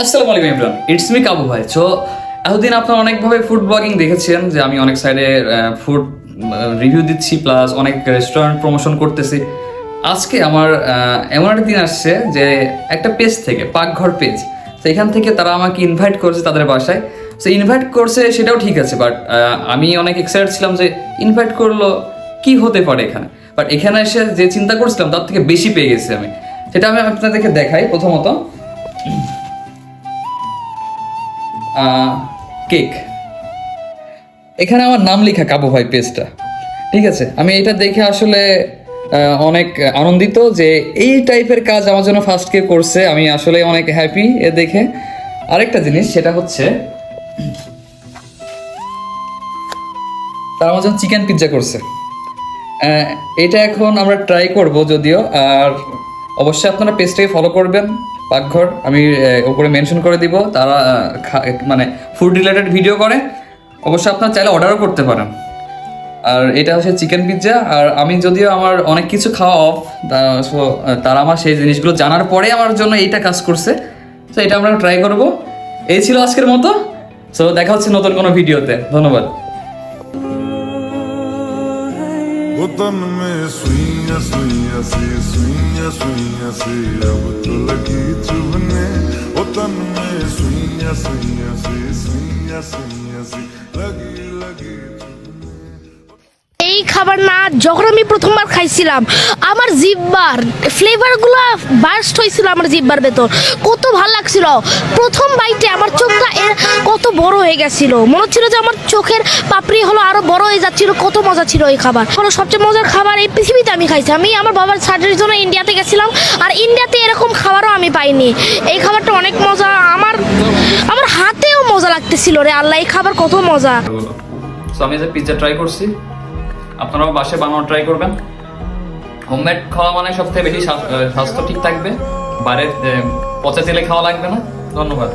আসসালামু আলাইকুম Imran it's me কাবু ভাই সো এতদিন আপনারা অনেকভাবে ফুড ব্লগিং দেখেছেন, যে আমি অনেক সাইডে ফুড রিভিউ দিচ্ছি প্লাস অনেক রেস্টুরেন্ট প্রমোশন করতেছি। আজকে আমার এমন একটা দিন আসছে, যে একটা পেজ থেকে, পাকঘর পেজ তো এখান থেকে তারা আমাকে ইনভাইট করছে তাদের বাসায়। সো ইনভাইট করছে সেটাও ঠিক আছে বাট আমি অনেক এক্সাইটেড ছিলাম যে ইনভাইট করল কি হতে পারে এখানে। বাট এখানে এসে যে চিন্তা করছিলাম, তার থেকে বেশি পেয়ে গেছি আমি। সেটা আমি আপনাদেরকে দেখাই প্রথমত। কেক। এখানে আমার নাম লেখা কাবু ভাই পেজটা। ঠিক আছে? আমি এটা দেখে আসলে অনেক আনন্দিত যে এই টাইপের কাজ আমার জন্য ফার্স্ট কে করছে। আমি আসলে অনেক হ্যাপি এ দেখে। আরেকটা জিনিস, সেটা হচ্ছে, তারা আমার চিকেন পিৎজা করছে। এটা এখন আমরা ট্রাই করব যদিও, আর অবশ্যই আপনারা পেজটাকে ফলো করবেন। পাকঘর, আমি উপরে মেনশন করে দিব। তারা মানে ফুড রিলেটেড ভিডিও করে। অবশ্য আপনার চাইলে অর্ডারও করতে পারেন। আর এটা হচ্ছে চিকেন পিৎজা আর আমি যদিও আমার অনেক কিছু খাওয়া অফ তারা আমার সেই জিনিসগুলো জানার পরে আমার জন্য এইটা কাজ করছে। তো এটা আমরা ট্রাই করব। এই ছিল আজকের মতো। সো দেখা হচ্ছে নতুন কোনো ভিডিওতে ধন্যবাদ। غضن میں سوئیاں ਸੁਈਆਂ ਸੀ ਚੁਭਨੇ ਉਹ ਤਨ ਸੁਈਆਂ ਸੁਈਆਂ ਸੀ ਸੁਈਆਂ ਸੁਈਆਂ ਸੀ এই খাবার না, যখন আমি প্রথমবার খাইছিলাম, আমার জিব্বার ফ্লেভারগুলো বার্স্ট হয়েছিল আমার জিব্বার ভেতর। কত ভালো লাগছিল। প্রথম বাইটে আমার চোখটা কত বড় হয়ে গেছিল। মনে হচ্ছিল যে আমার চোখের পাপড়ি হলো আরও বড় হয়ে যাচ্ছিল, কত মজা ছিল এই খাবার। হলো সবচেয়ে মজার খাবার এই পৃথিবীতে আমি খাইছি। আমি আমার বাবার সার্জারির জন্য ইন্ডিয়াতে গেছিলাম, আর ইন্ডিয়াতে এরকম খাবারও আমি পাইনি। এই খাবারটা অনেক মজা, আমার আমার হাতেও মজা লাগতেছিল রে আল্লাহ, এই খাবার কত মজা। আমি যে পিৎজা ট্রাই করছি, আপনারাও বাসায় বানানো ট্রাই করবেন। হোমমেড খাওয়া মানে সবথেকে বেশি স্বাস্থ্য ঠিক থাকবে। বাইরের পচা তেলে খাওয়া লাগবে না। ধন্যবাদ।